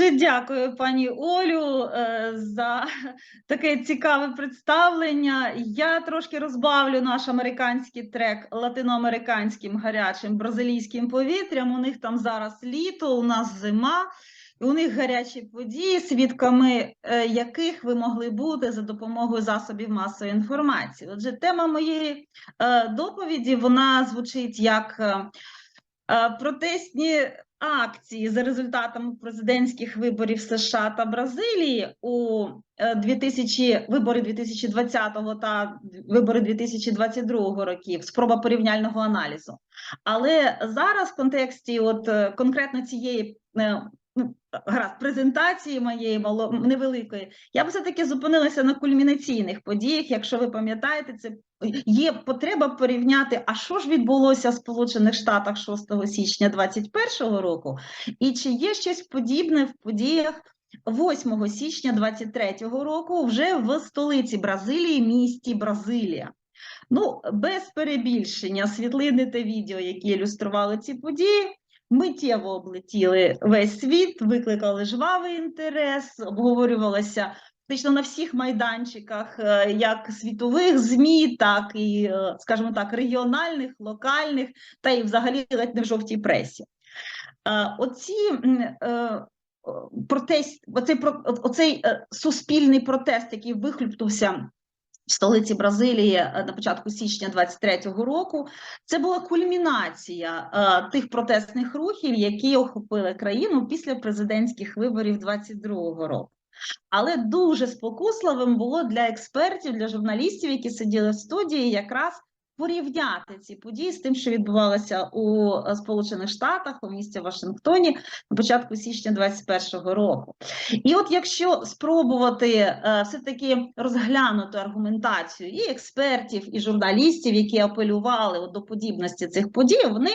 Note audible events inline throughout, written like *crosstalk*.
Дуже дякую, пані Олю, е, за *laughs* таке цікаве представлення. Я трошки розбавлю наш американський трек латиноамериканським гарячим бразилійським повітрям. У них там зараз літо, у нас зима. І у них гарячі події, свідками е, яких ви могли бути за допомогою засобів масової інформації. Отже, тема моєї е, доповіді вона звучить як протестні акції за результатами президентських виборів США та Бразилії у е, 2000, вибори 2020 та вибори 2022 років, спроба порівняльного аналізу. Але зараз в контексті от е, конкретно цієї е, ну, гаразд, презентації моєї мало невеликої, я б все-таки зупинилася на кульмінаційних подіях. Якщо ви пам'ятаєте, це є потреба порівняти, а що ж відбулося в Сполучених Штатах 6 січня 2021 року, і чи є щось подібне в подіях 8 січня 2023 року вже в столиці Бразилії, місті Бразилія. Ну, без перебільшення, світлини та відео, які ілюстрували ці події, миттєво облетіли весь світ, викликали жвавий інтерес, обговорювалося фактично на всіх майданчиках, е, як світових ЗМІ, так і, е, скажімо так, регіональних, локальних, та й взагалі ледь не в жовтій пресі. Е, Оці протест, оцей, оцей суспільний протест, який вихлюпнувся столиці Бразилії е, на початку січня 23-го року, це була кульмінація е, тих протестних рухів, які охопили країну після президентських виборів 22-го року. Але дуже спокусливим було для експертів, для журналістів, які сиділи в студії, якраз порівняти ці події з тим, що відбувалося у е, Сполучених Штатах, у місті Вашингтоні на початку січня 21-го року. І от якщо спробувати е, все-таки розглянути аргументацію і експертів, і журналістів, які апелювали до подібності цих подій, вони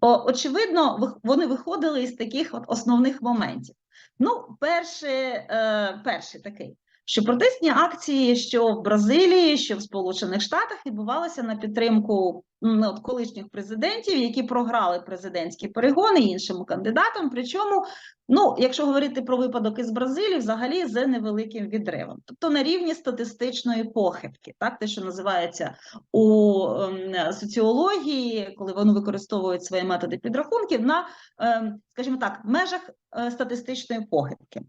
очевидно вони виходили із таких от основних моментів. Ну, перший, е, перший такий, що протестні акції, що в Бразилії, що в Сполучених Штатах відбувалися на підтримку от, колишніх президентів, які програли президентські перегони іншим кандидатам. Причому, ну, якщо говорити про випадок із Бразилії, взагалі з невеликим відривом, тобто на рівні статистичної похибки, так те, що називається у ем, соціології, коли вони використовують свої методи підрахунків на, ем, скажімо так, межах е, статистичної похибки.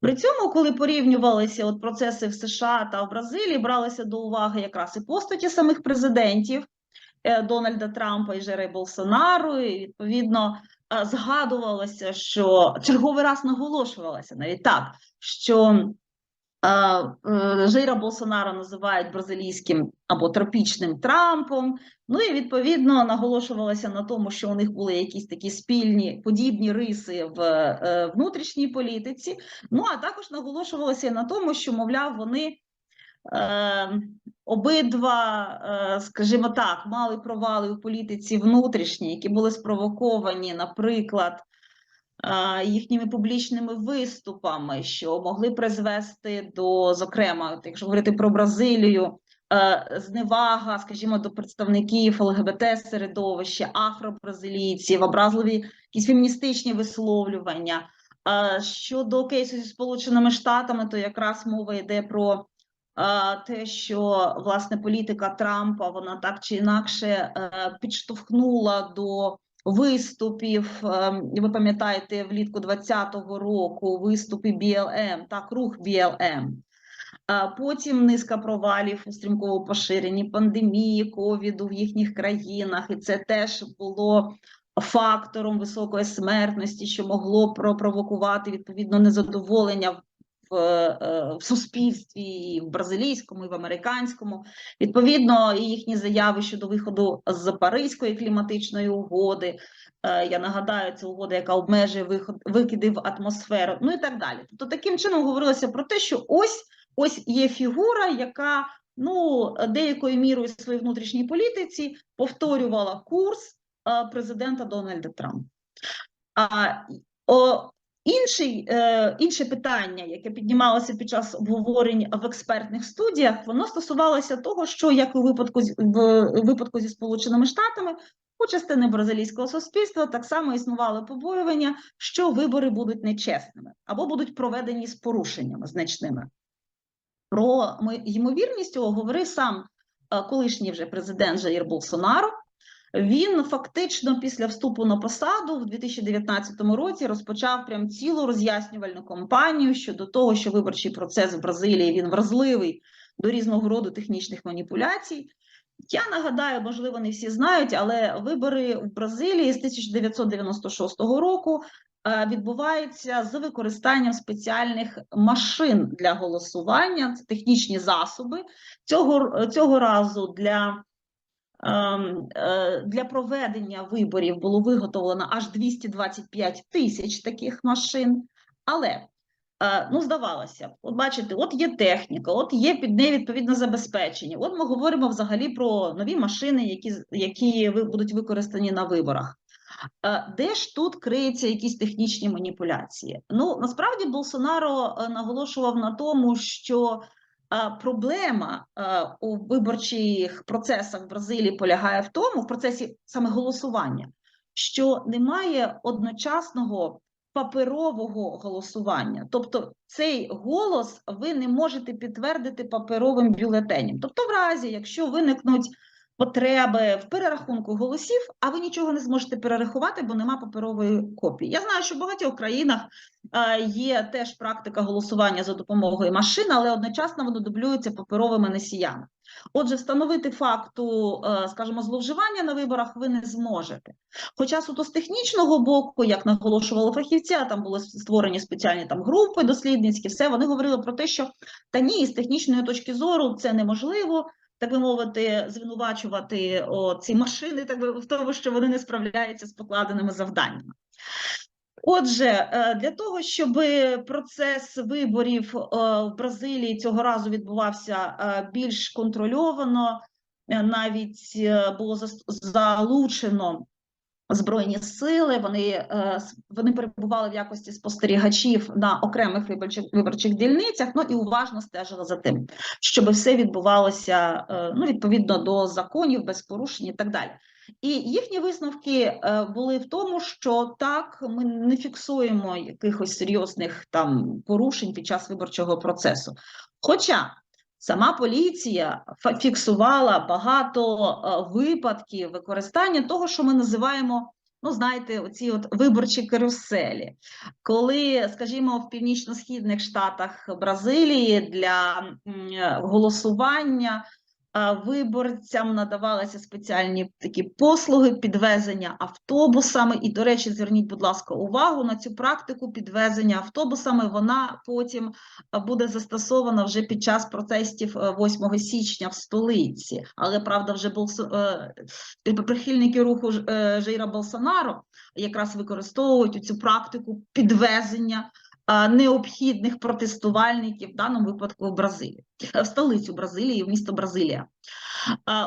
При цьому, коли порівнювалися от процеси в США та в Бразилії, бралися до уваги якраз і постаті самих президентів Дональда Трампа і Жери Болсонару, і відповідно е, згадувалося, що черговий раз наголошувалося навіть так, що е, е, Жира Болсонара називають бразилійським або тропічним Трампом. Ну і відповідно наголошувалося на тому, що у них були якісь такі спільні подібні риси в е, внутрішній політиці. Ну а також наголошувалося на тому, що, мовляв, вони е, обидва, е, скажімо так, мали провали у політиці внутрішній, які були спровоковані, наприклад. е, Їхніми публічними виступами, що могли призвести до, зокрема, якщо говорити про Бразилію, е, зневага, скажімо, до представників ЛГБТ середовища, афробразилійців, образливі якісь феміністичні висловлювання. Щодо кейсу зі Сполученими Штатами, то якраз мова йде про те, що власне політика Трампа вона так чи інакше е, підштовхнула до виступів. е, Ви пам'ятаєте, влітку 2020 року виступи BLM, так, рух BLM. А Потім низка провалів у стрімковому поширенні пандемії, ковіду в їхніх країнах, і це теж було фактором високої смертності, що могло пропровокувати відповідно незадоволення е, в суспільстві, і в бразилійському, і в американському. Відповідно, і їхні заяви щодо виходу з Паризької кліматичної угоди. Е, Я нагадаю, це угода, яка обмежує виход викиди в атмосферу, ну і так далі. Тобто, таким чином говорилося про те, що ось ось є фігура, яка ну деякою мірою своїй внутрішній політиці повторювала курс е, президента Дональда Трампа. А о, інший, е, інше питання, яке піднімалося під час обговорень в експертних студіях, воно стосувалося того, що як у випадку в випадку зі Сполученими Штатами У частини бразилійського суспільства так само існували побоювання, що вибори будуть нечесними або будуть проведені з порушеннями значними. Про ймовірність цього говорив сам е, колишній вже президент Жаїр Болсонаро. Він фактично після вступу на посаду в 2019 році розпочав прям цілу роз'яснювальну кампанію щодо того, що виборчий процес в Бразилії він вразливий до різного роду технічних маніпуляцій. Я нагадаю, можливо, не всі знають, але вибори в Бразилії з 1996 року е, відбуваються з використанням спеціальних машин для голосування, технічні засоби. Цього, цього разу для е, для проведення виборів було виготовлено аж 225 тисяч таких машин. Але е, ну, здавалося, от бачите, от є техніка, от є під нею відповідне забезпечення. От ми говоримо взагалі про нові машини, які, які будуть використані на виборах. Е, Де ж тут криються якісь технічні маніпуляції? Ну насправді Болсонаро е, наголошував на тому, що е, проблема е, у виборчих процесах в Бразилії полягає в тому, в процесі саме голосування, що немає одночасного паперового голосування. Тобто цей голос ви не можете підтвердити паперовим бюлетенем. Тобто, в разі, якщо виникнуть потреби в перерахунку голосів, а ви нічого не зможете перерахувати, бо нема паперової копії. Я знаю, що в багатьох країнах е, є теж практика голосування за допомогою машин, але одночасно воно дублюється паперовими носіями. Отже, встановити факту, е, скажімо, зловживання на виборах ви не зможете. Хоча суто з технічного боку, як наголошували фахівці, там були створені спеціальні там групи дослідницькі, все вони говорили про те, що та ні, з технічної точки зору це неможливо так би мовити, звинувачувати о, ці машини, так би в тому, що вони не справляються з покладеними завданнями. Отже, е, для того, щоб процес виборів в Бразилії цього разу відбувався е, більш контрольовано, е, навіть було залучено Збройні сили, вони, е, вони перебували в якості спостерігачів на окремих виборчих, виборчих дільницях, ну і уважно стежили за тим, щоб все відбувалося е, ну, відповідно до законів, без порушень і так далі. І їхні висновки е, були в тому, що так, ми не фіксуємо якихось серйозних там порушень під час виборчого процесу. Хоча Сама поліція фіксувала багато е, випадків використання того, що ми називаємо, ну знаєте, оці от виборчі каруселі, коли, скажімо, в північно-східних штатах Бразилії для е, голосування виборцям надавалися спеціальні такі послуги підвезення автобусами. І, до речі, зверніть, будь ласка, увагу на цю практику підвезення автобусами. Вона потім е, буде застосована вже під час протестів е, 8 січня в столиці. Але правда, вже Болсо... е, прихильники руху е, Жейра Болсонаро якраз використовують цю практику підвезення е, необхідних протестувальників в даному випадку в Бразилії, е, в столицю Бразилії, в місто Бразилія.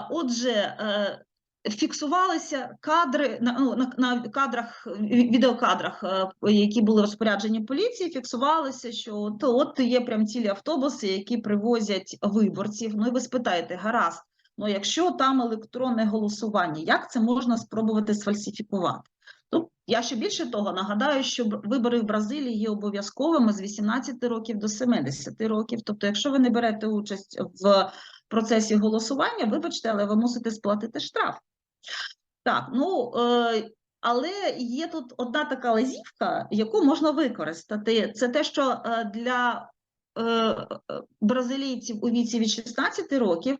Отже, е, фіксувалися кадри на, ну, на, кадрах, відеокадрах, е, які були розпоряджені поліції, фіксувалося, що от, от є прям цілі автобуси, які привозять виборців. Ну і ви спитаєте, гаразд, ну якщо там електронне голосування, як це можна спробувати сфальсифікувати? Тут я ще більше того нагадаю, що вибори в Бразилії є обов'язковими з 18 років до 70 років. Тобто, якщо ви не берете участь в процесі голосування, вибачте, але ви мусите сплатити штраф. Так, ну е, але є тут одна така лазівка, яку можна використати. Це те, що е, для бразилійців у віці від 16 років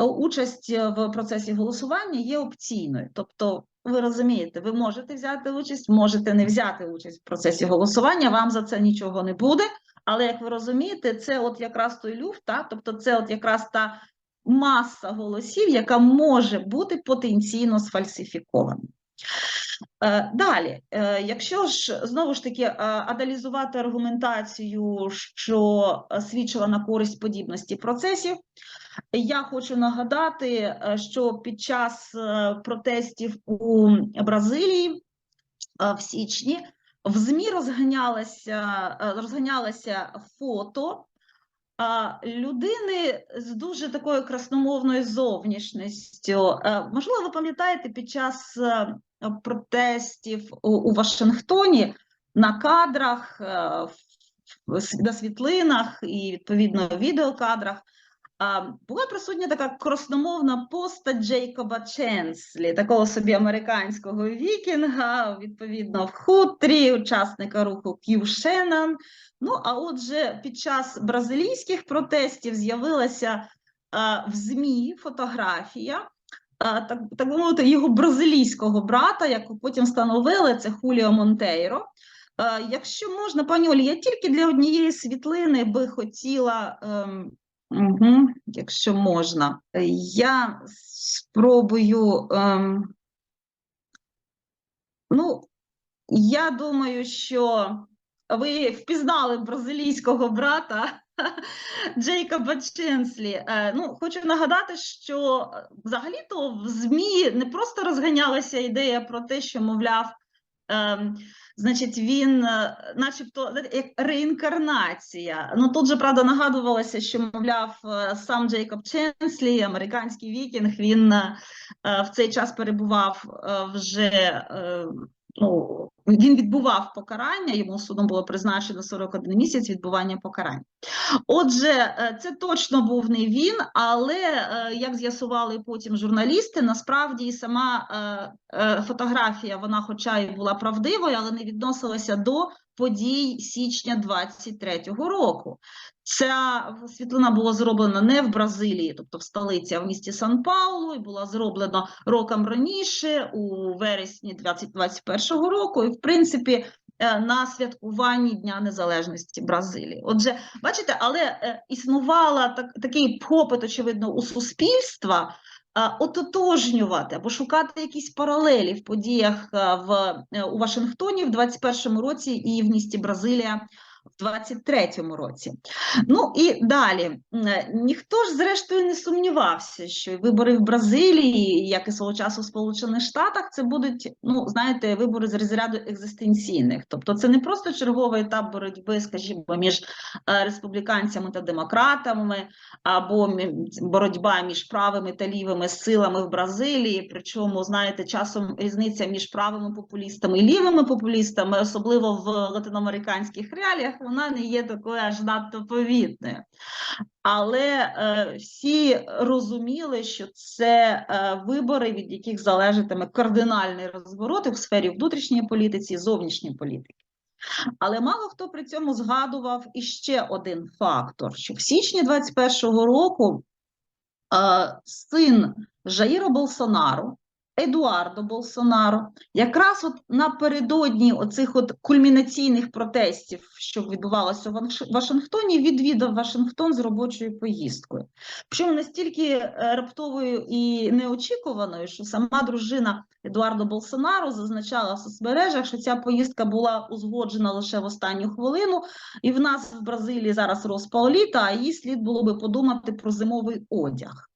е, участь в процесі голосування є опційною. Тобто, ви розумієте, ви можете взяти участь, можете не взяти участь в процесі голосування, вам за це нічого не буде. Але як ви розумієте, це от якраз той люфт, тобто це от якраз та маса голосів, яка може бути потенційно сфальсифікована. Е, Далі, е, якщо ж знову ж таки е, аналізувати аргументацію, що свідчила на користь подібності процесів, я хочу нагадати, що під час протестів у Бразилії в січні в ЗМІ розганялося, розганялося фото людини з дуже такою красномовною зовнішністю. Можливо, ви пам'ятаєте, під час протестів у, Вашингтоні на кадрах, е, на світлинах і відповідно відеокадрах була присутня така красномовна постать Джейкоба Ченслі, такого собі американського вікінга, відповідно в хутрі, учасника руху К'ю Шеннон. Ну а отже, під час бразилійських протестів з'явилася в ЗМІ фотографія. Так, так би мовити, його бразилійського брата, як потім встановили, це Хуліо Монтейро. Е, Якщо можна, пані Олі, я тільки для однієї світлини би хотіла, угу, якщо можна, я спробую. Ем, ну, я думаю, що ви впізнали бразилійського брата *laughs* Джейкоба Ченслі. Е, Ну, хочу нагадати, що е, взагалі-то в ЗМІ не просто розганялася ідея про те, що, мовляв, ем, значить, він, е, начебто, як реінкарнація. Ну тут же правда нагадувалося, що мовляв, сам Джейкоб Ченслі, американський вікінг, він е, в цей час перебував е, вже. е, Ну, він відбував покарання, йому судом було призначено 41 місяць відбування покарання. Отже, е, це точно був не він, але е, як з'ясували потім журналісти, насправді і сама е, фотографія, вона, хоча й була правдивою, але не відносилася до подій січня 23-го року. Ця світлина була зроблена не в Бразилії, тобто в столиці, а в місті Сан-Паулу, і була зроблена роком раніше, у вересні 2021 року, і в принципі е, на святкуванні Дня Незалежності Бразилії. Отже, бачите, але е, існувала так, такий попит, очевидно, у суспільства. Ототожнювати або шукати якісь паралелі в подіях в е, у Вашингтоні в 21-му році і в місті Бразилія 23-му році. Ну і далі Е, ніхто ж зрештою не сумнівався, що вибори в Бразилії, як і свого часу в Сполучених Штатах, це будуть, ну знаєте, вибори з розряду екзистенційних. Тобто, це не просто черговий етап боротьби, скажімо, між е, республіканцями та демократами, або боротьба між правими та лівими силами в Бразилії. Причому, знаєте, часом різниця між правими популістами і лівими популістами, особливо в латиноамериканських реаліях, вона не є такою аж надто повітною. Але е, всі розуміли, що це е, вибори, від яких залежатиме кардинальний розворот в сфері внутрішньої політиці, і зовнішньої політики. Але мало хто при цьому згадував іще один фактор: що в січні 21-го року е, син Жаїро Болсонару, Едуардо Болсонаро, якраз от напередодні оцих от кульмінаційних протестів, що відбувалося Ванш- Вашингтоні, відвідав Вашингтон з робочою поїздкою. Причому настільки е, раптовою і неочікуваною, що сама дружина Едуардо Болсонаро зазначала в соцмережах, що ця поїздка була узгоджена лише в останню хвилину, і в нас в Бразилії зараз розпал літа, а їй слід було би подумати про зимовий одяг.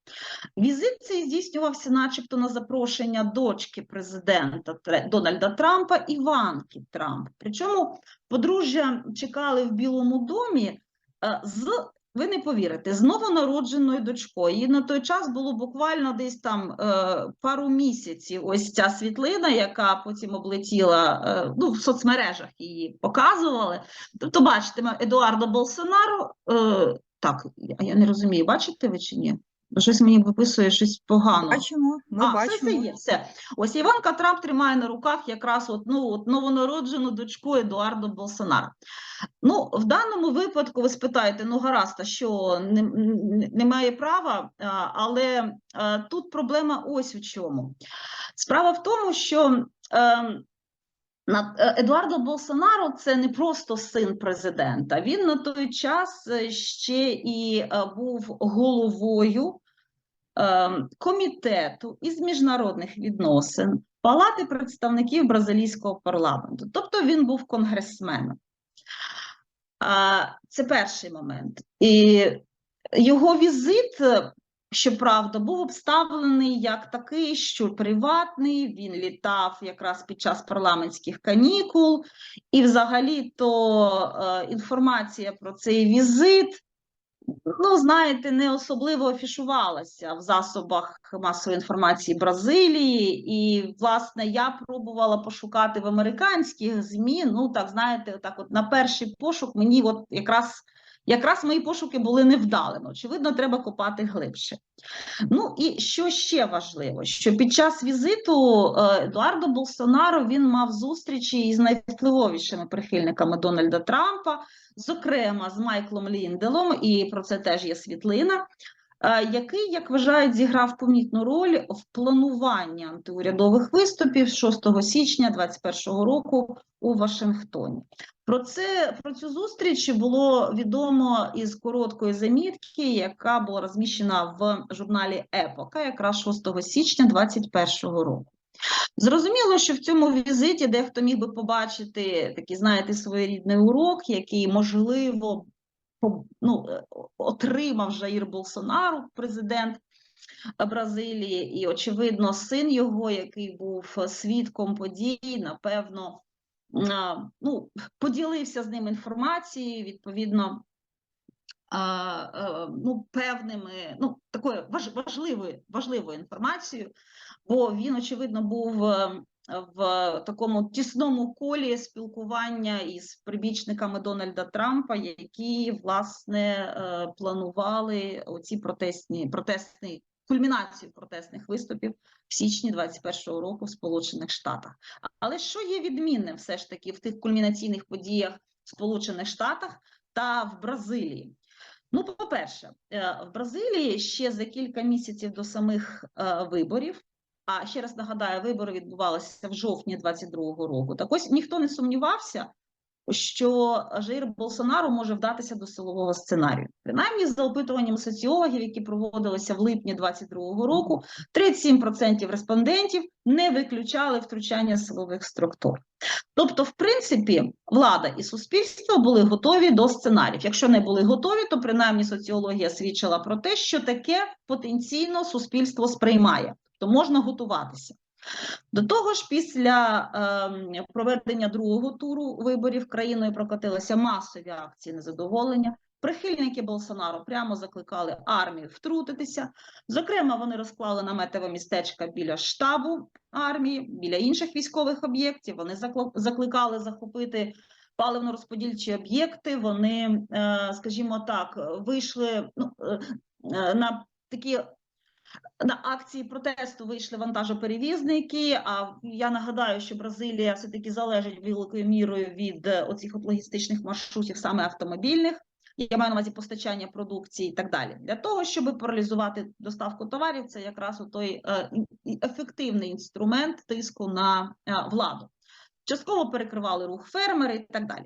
Візит цей здійснювався, начебто, на запрошення дочки президента Дональда Трампа Іванки Трамп. Причому подружжя чекали в Білому домі е, з. Ви не повірите, з новонародженою дочкою. Їй на той час було буквально десь там е, пару місяців. Ось ця світлина, яка потім облетіла, е, ну, в соцмережах її показували. Тобто, бачите, Едуардо Болсонаро, так, я не розумію, бачите ви чи ні? Щось мені виписує щось погано. Бачимо, ми а, все, бачимо. все є, все. Ось Іванка Трамп тримає на руках якраз от, ну, от новонароджену дочку Едуардо Болсонара. Ну, в даному випадку ви спитаєте, ну гаразд, що не, не- немає права, а, але а, тут проблема ось у чому. Справа в тому, що е, Едуардо Болсонаро це не просто син президента. Він на той час е, ще і е, був головою комітету із міжнародних відносин Палати представників бразилійського парламенту. Тобто він був конгресменом. Це перший момент. І його візит, е, щоправда, був обставлений як такий, що приватний. Він літав якраз під час парламентських канікул, і взагалі то е, інформація про цей візит ну, знаєте, не особливо афішувалася в засобах масової інформації Бразилії. І, власне, я пробувала пошукати в американських ЗМІ. Ну, так, знаєте, так от на перший пошук мені от якраз. Якраз мої пошуки були невдалими. Очевидно, треба копати глибше. Ну і що ще важливо, що під час візиту е, Едуардо Болсонаро він мав зустрічі із найвпливовішими прихильниками Дональда Трампа, зокрема з Майклом Лінделом, і про це теж є світлина. Е, Який, як вважають, зіграв помітну роль в плануванні антиурядових виступів 6 січня 2021 року у Вашингтоні? Про це про цю зустріч було відомо із короткої замітки, яка була розміщена в журналі Епока, якраз 6 січня 2021 року. Зрозуміло, що в цьому візиті дехто міг би побачити такий, знаєте, своєрідний урок, який можливо ну, е, отримав Жаїр Болсонару, президент Бразилії, і очевидно, син його, який був свідком подій, напевно, ну, поділився з ним інформацією, відповідно, а, ну, певними, ну, такою важ, важливою, важливою інформацією, бо він, очевидно, був е, в такому тісному колі спілкування із прибічниками Дональда Трампа, які, власне, е, планували оці протестні, протестні, кульмінацію протестних виступів в січні 21-го року в Сполучених Штатах. Але що є відмінним все ж таки в тих кульмінаційних подіях в Сполучених Штатах та в Бразилії? Ну, по-перше, е, в Бразилії ще за кілька місяців до самих е, виборів. А ще раз нагадаю, вибори відбувалися в жовтні 22-го року. Так ось ніхто не сумнівався, що Жаїр Болсонару може вдатися до силового сценарію. Принаймні, за опитуванням соціологів, які проводилися в липні 22-го року, 37% респондентів не виключали втручання силових структур. Тобто, в принципі, влада і суспільство були готові до сценаріїв. Якщо не були готові, то принаймні соціологія свідчила про те, що таке потенційно суспільство сприймає, тобто можна готуватися. До того ж, після ем, проведення другого туру виборів країною прокотилися масові акції незадоволення. Прихильники Болсонару прямо закликали армію втрутитися. Зокрема, вони розклали наметове містечка біля штабу армії, біля інших військових об'єктів. Вони закликали захопити паливно-розподільчі об'єкти. Вони, е, скажімо так, вийшли ну, е, е, на такі на акції протесту вийшли вантажоперевізники. А я нагадаю, що Бразилія все таки залежить великою мірою від е, оцих логістичних маршрутів, саме автомобільних. Я маю на увазі постачання продукції і так далі. Для того, щоб паралізувати доставку товарів, це якраз той е, ефективний інструмент тиску на е, владу. Частково перекривали рух фермери і так далі.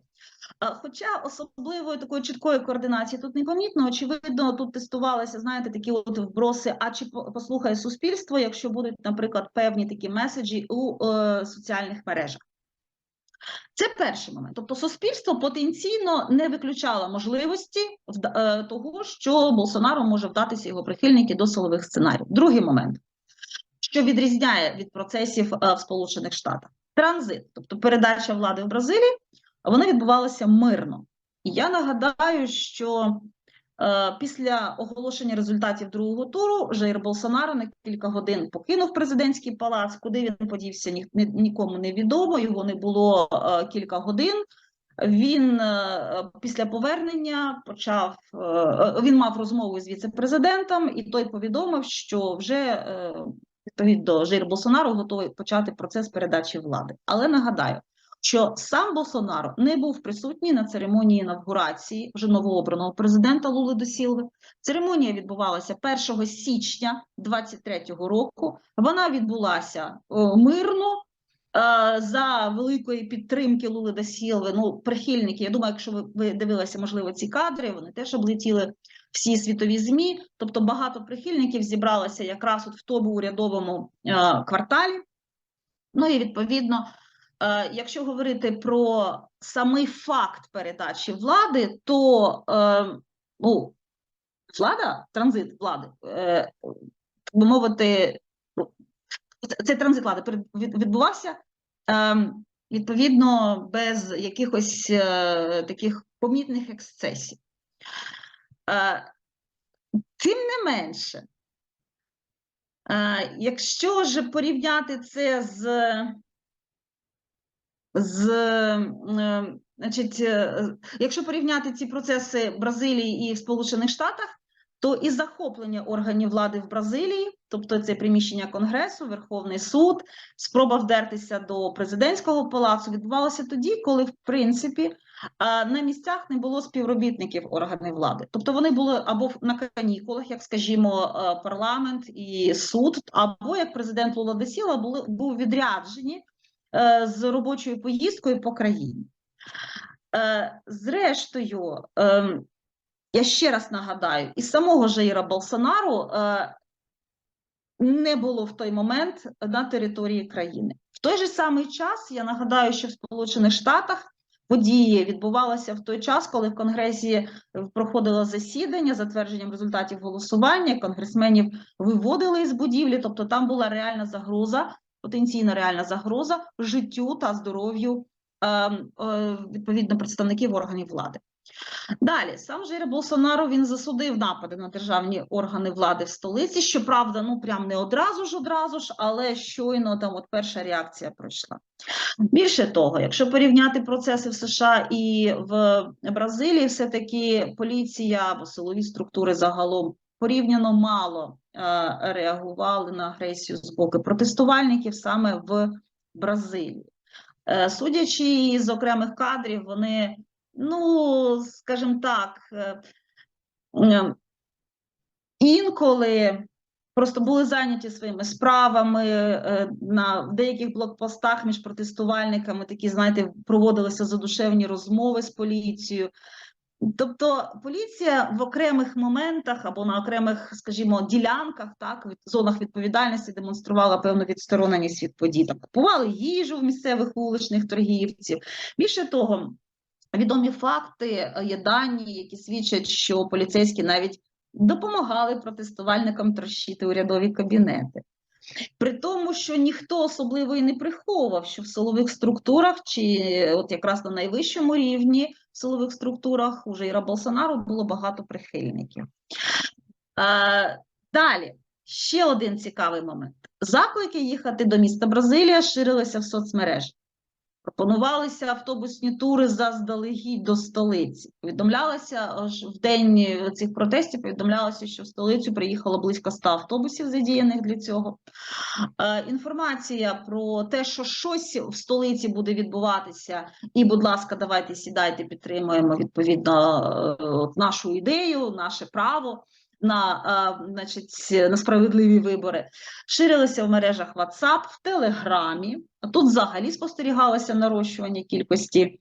Хоча особливої такої чіткої координації тут не помітно, очевидно, тут тестувалися, знаєте, такі от вброси, а чи послухає суспільство, якщо будуть, наприклад, певні такі меседжі у е, соціальних мережах. Це перший момент. Тобто суспільство потенційно не виключало можливості е, того, що Болсонару може вдатися його прихильники до силових сценаріїв. Другий момент, що відрізняє від процесів е, в Сполучених Штатах. Транзит, тобто передача влади в Бразилії, вона відбувалася мирно. І я нагадаю, що е, після оголошення результатів другого туру Жаїр Болсонаро на кілька годин покинув президентський палац. Куди він подівся, ні, ні- нікому не відомо. Його не було е, кілька годин. Він е, після повернення почав е, е, він мав розмову з віце-президентом, і той повідомив, що вже відповідно Жир Болсонаро готовий почати процес передачі влади. Але нагадаю, що сам Болсонаро не був присутній на церемонії інавгурації вже новообраного президента Лули до Сілви. Церемонія відбувалася 1 січня 23-го року. Вона відбулася е, мирно. Е, За великої підтримки Лули да ну прихильники. Я думаю, якщо ви, ви дивилися, можливо, ці кадри, вони теж облетіли всі світові змі. Тобто багато прихильників зібралося якраз от в тому урядовому е, кварталі. Ну і відповідно, е, якщо говорити про самий факт передачі влади, то ну, влада, транзит влади, би мовити, цей транзит влади відбувався е, відповідно без якихось е, таких помітних ексцесів. Е, Тим не менше, е, якщо ж порівняти це з, з значить, якщо порівняти ці процеси Бразилії і в Сполучених Штатах, то і захоплення органів влади в Бразилії, тобто це приміщення Конгресу, Верховний суд, спроба вдертися до президентського палацу відбувалося тоді, коли в принципі на місцях не було співробітників органів влади. Тобто вони були або на канікулах, як скажімо, е, парламент і суд, або як президент Лула де Сіла були був відряджені е, з робочою поїздкою по країні. Е, Зрештою, ем, я ще раз нагадаю, і самого Жаїра Болсонару е, не було в той момент на території країни. В той же самий час я нагадаю, що в Сполучених Штатах події відбувалися в той час, коли в Конгресі проходило засідання затвердженням результатів голосування. Конгресменів виводили із будівлі, тобто там була реальна загроза, потенційна реальна загроза життю та здоров'ю ем, е, відповідно представників органів влади. Далі сам Жире Болсонaro він засудив напади на державні органи влади в столиці. Щоправда, ну прям не одразу ж одразу ж, але щойно там от перша реакція пройшла. Більше того, якщо порівняти процеси в США і в Бразилії, все таки поліція або силові структури загалом порівняно мало е, реагували на агресію з боку протестувальників саме в Бразилії. Е, Судячи з окремих кадрів, вони ну, скажімо так, е, інколи просто були зайняті своїми справами е, на в деяких блокпостах між протестувальниками такі, знаєте, проводилися задушевні розмови з поліцією. Тобто поліція в окремих моментах або на окремих, скажімо, ділянках, так, від зонах відповідальності демонструвала певну відстороненість від подій. Там купували їжу в місцевих вуличних торгівців. Більше того, відомі факти, е, є дані, які свідчать, що поліцейські навіть допомагали протестувальникам трощити урядові кабінети. При тому, що ніхто особливо і не приховував, що в силових структурах, чи от якраз на найвищому рівні в силових структурах у Жейра Болсонару було багато прихильників. Е, далі, ще один цікавий момент. Заклики їхати до міста Бразилія ширилися в соцмережах. Пропонувалися автобусні тури заздалегідь до столиці. Повідомлялося аж в день цих протестів. Повідомлялося, що в столицю приїхало близько 100 автобусів, задіяних для цього. Е, інформація про те, що щось в столиці буде відбуватися, і, будь ласка, давайте сідайте, підтримуємо відповідно е, нашу ідею, наше право. На, е, значить, на справедливі вибори ширилися в мережах WhatsApp, в Телеграмі. Тут взагалі спостерігалося нарощування кількості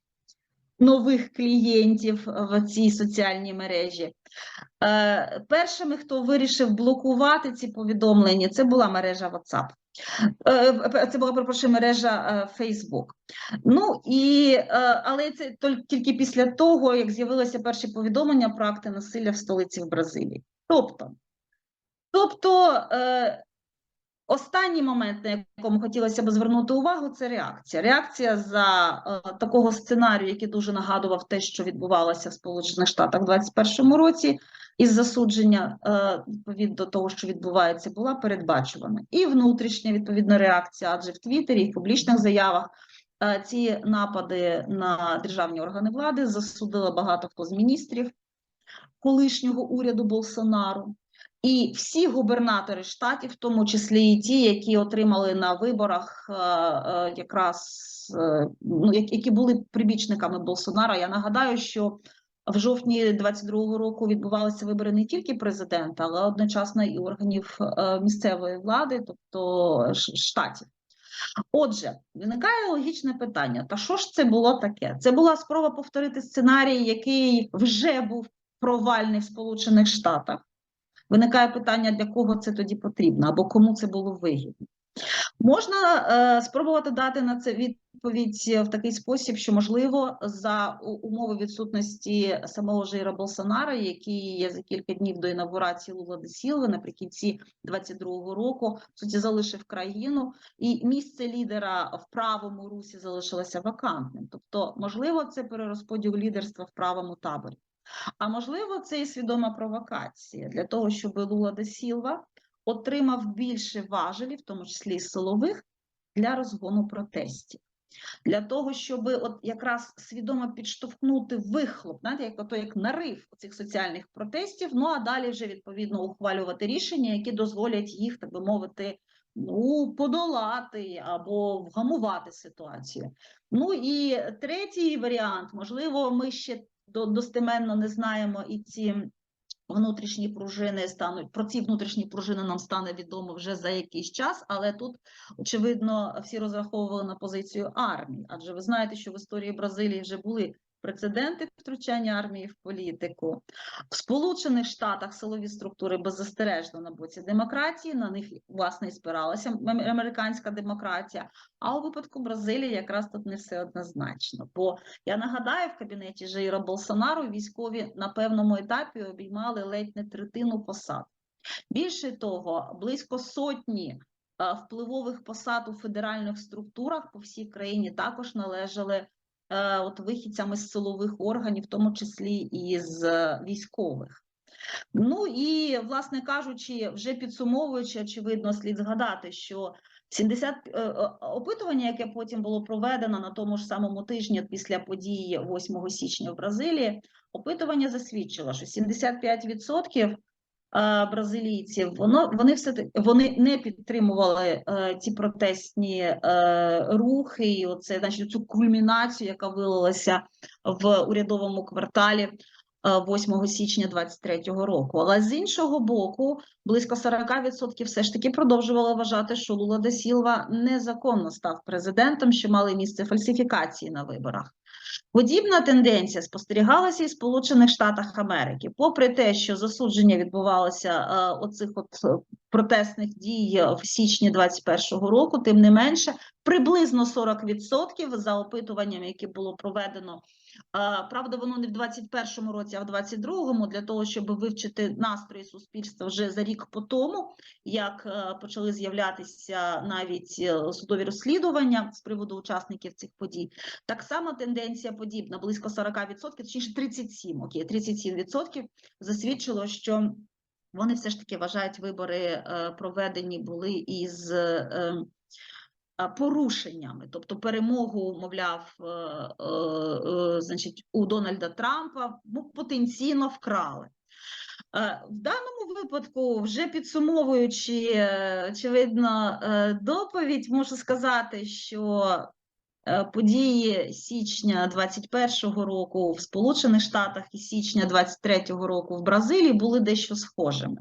нових клієнтів в цій соціальній мережі. Е, першими, хто вирішив блокувати ці повідомлення, це була мережа WhatsApp. Е, Це була перепрошую, мережа е, Facebook. Ну і е, але це тільки після того, як з'явилися перші повідомлення про акти насилля в столиці в Бразилії. Тобто, тобто Останній момент, на якому хотілося б звернути увагу, це реакція. Реакція за такого сценарію, який дуже нагадував те, що відбувалося в Сполучених Штатах в 2021 році, із засудження е, відповідно до того, що відбувається, була передбачувана. І внутрішня відповідна реакція, адже в Твіттері і в публічних заявах е, ці напади на державні органи влади засудили багато хто з міністрів колишнього уряду Болсонару. І всі губернатори штатів, в тому числі і ті, які отримали на виборах е, якраз ну, які були прибічниками Болсонара. Я нагадаю, що в жовтні 22-го року відбувалися вибори не тільки президента, але одночасно і органів е, місцевої влади, тобто штатів. Отже, виникає логічне питання: та що ж це було таке? Це була спроба повторити сценарій, який вже був провальний в Сполучених Штатах. Виникає питання, для кого це тоді потрібно, або кому це було вигідно. Можна е, спробувати дати на це відповідь в такий спосіб, що можливо за умови відсутності самого Жира Болсонара, який є за кілька днів до інавгурації Лула де Сілви наприкінці 22-го року, суті залишив країну, і місце лідера в правому русі залишилося вакантним. Тобто, можливо, це перерозподіл лідерства в правому таборі. А можливо, це і свідома провокація для того, щоб Лула де Сілва отримав більше важелів, в тому числі силових, для розгону протестів. Для того, щоб от якраз свідомо підштовхнути вихлоп, знаєте, як ото як нарив цих соціальних протестів. Ну а далі вже відповідно ухвалювати рішення, які дозволять їх, так би мовити, ну подолати або вгамувати ситуацію. Ну і третій варіант, можливо, ми ще до- достеменно не знаємо і ці внутрішні пружини стануть про ці внутрішні пружини нам стане відомо вже за якийсь час, але тут очевидно всі розраховували на позицію армії, адже ви знаєте, що в історії Бразилії вже були прецеденти втручання армії в політику. В Сполучених Штатах силові структури беззастережно на боці демократії, на них власне і спиралася американська демократія. А у випадку Бразилії якраз тут не все однозначно. Бо я нагадаю, в кабінеті Жаїра Болсонару військові на певному етапі обіймали ледь не третину посад. Більше того, близько сотні е, впливових посад у федеральних структурах по всій країні також належали от вихідцями з силових органів, в тому числі і з е, військових. Ну і, власне кажучи, вже підсумовуючи, очевидно, слід згадати, що 70 е, е, опитування, яке потім було проведено на тому ж самому тижні після події 8 січня в Бразилії, опитування засвідчило, що 75% е, бразилійців воно вони все вони не підтримували е, ці протестні е, рухи, і оце значить цю кульмінацію, яка вилилася в урядовому кварталі. е, 8 січня 23-го року. Але з іншого боку, близько 40% все ж таки продовжували вважати, що Лула де Сілва незаконно став президентом, що мали місце фальсифікації на виборах. Подібна тенденція спостерігалася і в Сполучених Штатах Америки. Попри те, що засудження відбувалося е, оцих от е, протестних дій в січні 21-го року, тим не менше, приблизно 40% за опитуванням, яке було проведено. Правда, воно не в 21-му році, а в 22-му, для того, щоб вивчити настрої суспільства вже за рік по тому, як е, почали з'являтися навіть е, судові розслідування з приводу учасників цих подій. Так само тенденція подібна, близько 40%, точніше 37, окей, 37% засвідчило, що вони все ж таки вважають, вибори е, проведені були із порушеннями, тобто перемогу, мовляв, е, е, е, значить, у Дональда Трампа потенційно вкрали. В даному випадку, вже підсумовуючи, очевидно, доповідь, можу сказати, що події січня 21-го року в Сполучених Штатах і січня 23-го року в Бразилії були дещо схожими.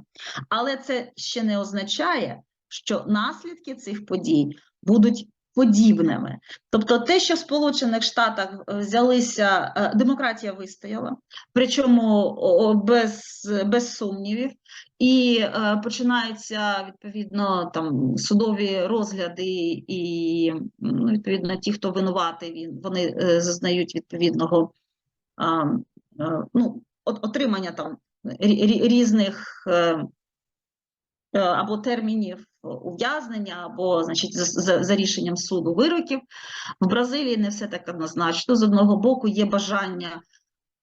Але це ще не означає, що наслідки цих подій будуть подібними. Тобто, те, що в Сполучених Штатах е, взялися, е, демократія вистояла, причому без, без сумнівів, і е, починаються відповідно там судові розгляди, і м, відповідно ті, хто винуватий, він вони зазнають відповідного ну, отримання там рі- рі- різних або термінів ув'язнення, або значить за, за, рішенням суду вироків. В Бразилії не все так однозначно. З одного боку, є бажання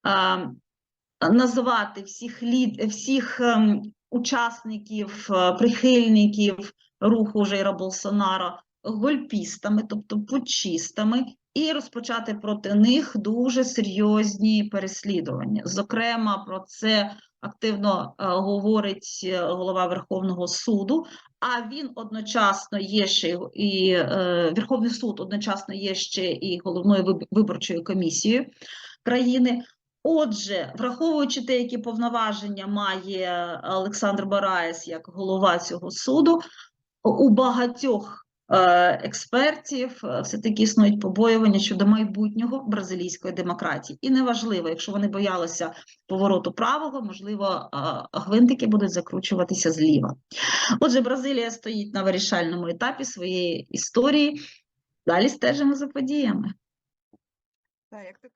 е, називати всіх лід, всіх ем, учасників, е, прихильників руху Жейра Болсонаро гольпістами, тобто путчистами, і розпочати проти них дуже серйозні переслідування. Зокрема, про це активно е, говорить е, голова Верховного суду. А він одночасно є ще і е, Верховний суд одночасно є ще і головною виборчою комісією країни. Отже, враховуючи те, які повноваження має Олександр Бараєс як голова цього суду, у багатьох експертів е, все-таки існують побоювання щодо майбутнього бразилійської демократії. І неважливо, якщо вони боялися повороту правого, можливо, е, гвинтики будуть закручуватися зліва. Отже, Бразилія стоїть на вирішальному етапі своєї історії. Далі стежимо за подіями. Так, як ти